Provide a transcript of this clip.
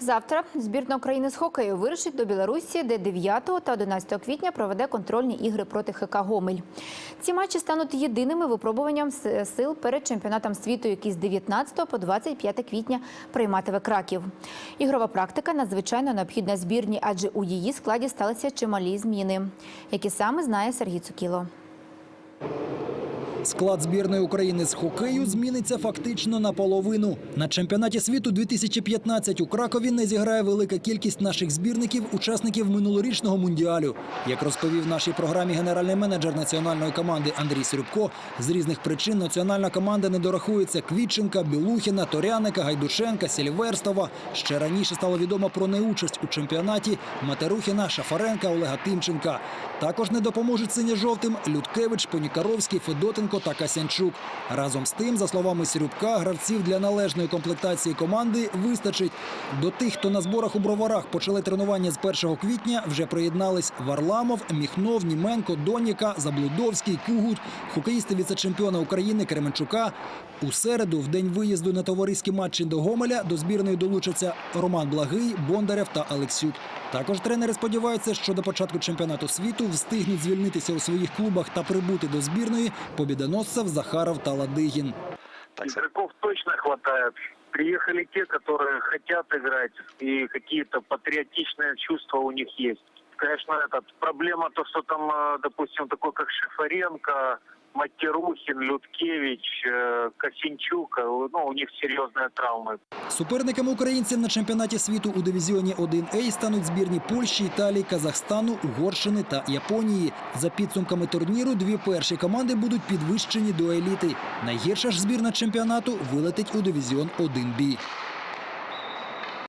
Завтра збірна України з хокею вирушить до Білорусі, де 9 та 11 квітня проведе контрольні ігри проти ХК Гомель. Ці матчі стануть єдиними випробуванням сил перед чемпіонатом світу, який з 19 по 25 квітня прийматиме Краків. Ігрова практика надзвичайно необхідна збірні, адже у її складі сталися чималі зміни, які саме знає Сергій Цукіло. Склад збірної України з хокею зміниться фактично наполовину. На чемпіонаті світу 2015 у Кракові не зіграє велика кількість наших збірників, учасників минулорічного мундіалю. Як розповів нашій програмі генеральний менеджер національної команди Андрій Срюбко, з різних причин національна команда не дорахується Квітченка, Білухіна, Торяника, Гайдушенка, Сільверстова. Ще раніше стало відомо про неучасть у чемпіонаті Матерухіна, Шафаренка, Олега Тимченка. Також не допоможуть синьо-жовтим Людкевич, Понікаровський, Федотенко та Касянчук. Разом з тим, за словами Срюбка, гравців для належної комплектації команди вистачить. До тих, хто на зборах у броварах почали тренування з 1 квітня, вже приєднались Варламов, Міхнов, Німенко, Доніка, Заблудовський, Кугут, хокеїсти віце-чемпіона України Кременчука. У середу, в день виїзду на товариські матчі до Гомеля, до збірної долучаться Роман Благий, Бондарев та Алексюк. Також тренери сподіваються, що до початку чемпіонату світу встигнуть звільнитися у своїх клубах та прибути до збірної побідоносцев Захаров та Ладигін. Игроков точно хватает. Приехали те, которые хотят играть, и какие-то патриотичные чувства у них есть. Конечно, этот, проблема то, что там, э, допустим, такой как Шифаренко, Матерухин, Людкевич, э, Косинчук, э, ну, у них серьезные травмы. Суперниками українців на чемпіонаті світу у дивізіоні 1А стануть збірні Польщі, Італії, Казахстану, Угорщини та Японії. За підсумками турніру, дві перші команди будуть підвищені до еліти. Найгірша ж збірна чемпіонату вилетить у дивізіон 1Б.